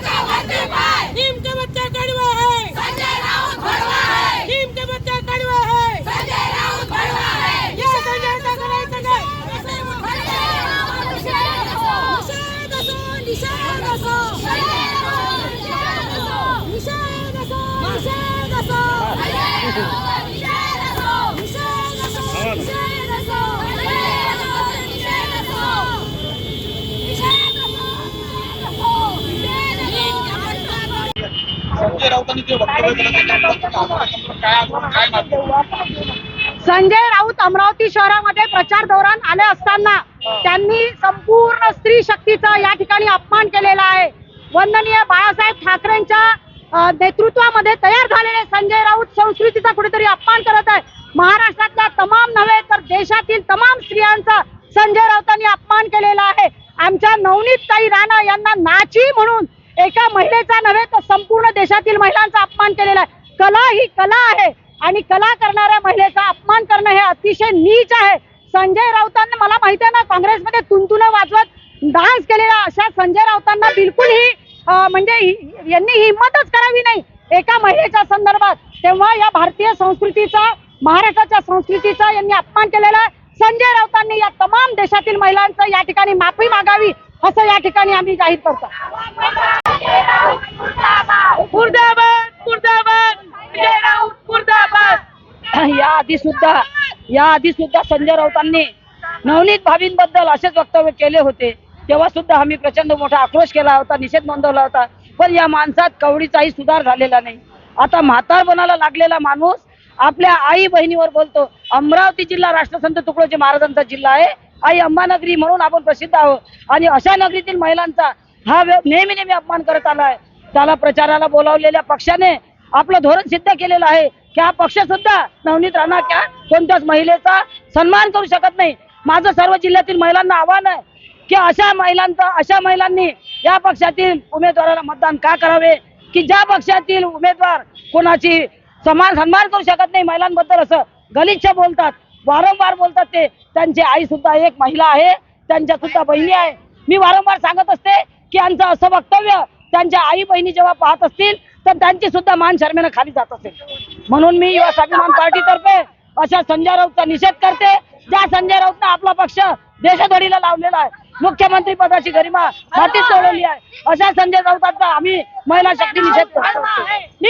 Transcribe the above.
Let's go! राऊतांनी जे वक्तव्य केलं संजय राऊत अमरावती शहरामध्ये प्रचार दौरान आले असताना त्यांनी संपूर्ण स्त्री शक्तीचा या ठिकाणी अपमान केलेला आहे. वंदनीय बाळासाहेब ठाकरेंच्या नेतृत्वामध्ये तयार झालेले संजय राऊत संस्कृतीचा कुठेतरी अपमान करत आहे महाराष्ट्रातल्या तमाम नव्हे तर देशातील तमाम स्त्रियांचा संजय राऊतांनी अपमान केलेला आहे. आमच्या नवनीत ताई राणा यांना नाची एका महिलेचा नव्हे तर संपूर्ण देशातील महिलांचा अपमान केलेला आहे. कला ही कला आहे आणि कला करणाऱ्या महिलेचा अपमान करणं हे अतिशय नीच आहे. संजय राऊतांना मला माहिती आहे ना काँग्रेसमध्ये तुंतुन वाजवत डान्स केलेला अशा संजय राऊतांना बिलकुल ही म्हणजे यांनी हिंमतच करावी नाही. एका महिलेच्या संदर्भात तेव्हा या भारतीय संस्कृतीचा महाराष्ट्राच्या संस्कृतीचा यांनी अपमान केलेला आहे. संजय राऊतांनी या तमाम देशातील महिलांचं या ठिकाणी माफी मागावी असं या ठिकाणी आम्ही जाहीर करतो. या आधी सुद्धा या आधी सुद्धा संजय राऊतांनी नवनीत भावींबद्दल असेच वक्तव्य केले होते. तेव्हा सुद्धा आम्ही प्रचंड मोठा आक्रोश केला होता निषेध नोंदवला होता. पण या माणसात कवडीचाही सुधार झालेला नाही. आता म्हातारपणाला लागलेला माणूस आपल्या आई बहिणीवर बोलतो. अमरावती जिल्हा राष्ट्रसंत तुकडोजी महाराजांचा जिल्हा आहे. आई अंबानगरी म्हणून आपण प्रसिद्ध आहोत. आणि अशा नगरीतील महिलांचा हा व्य- नेहमी नेहमी अपमान करत आलाय त्याला प्रचाराला बोलावलेल्या पक्षाने आपलं धोरण सिद्ध केलेलं आहे. की हा पक्ष सुद्धा नवनीत राणा क्या कोणत्याच महिलेचा सन्मान करू शकत नाही. माझं सर्व जिल्ह्यातील महिलांना आव्हान आहे की अशा महिलांचा अशा महिलांनी या पक्षातील उमेदवाराला मतदान का करावे? की ज्या पक्षातील उमेदवार कोणाची समान सन्मान करू शकत नाही महिलांबद्दल असं गलिच्छ बोलतात वारंवार बोलतात ते. त्यांची आई सुद्धा एक महिला आहे त्यांच्या सुद्धा बहिणी आहे. मी वारंवार सांगत असते त्यांचं असं वक्तव्य त्यांच्या आई बहिणी जेव्हा पाहत असतील तर त्यांची सुद्धा मान शर्मेनं खाली जात असेल. म्हणून मी युवा स्वाभिमान पार्टीतर्फे अशा संजय राऊतचा निषेध करते. ज्या संजय राऊतनं आपला पक्ष देशधडीला लावलेला आहे मुख्यमंत्री पदाची गरिमा मातीच सोडवली आहे अशा संजय राऊतांचा आम्ही महिला शक्ती निषेध करतो.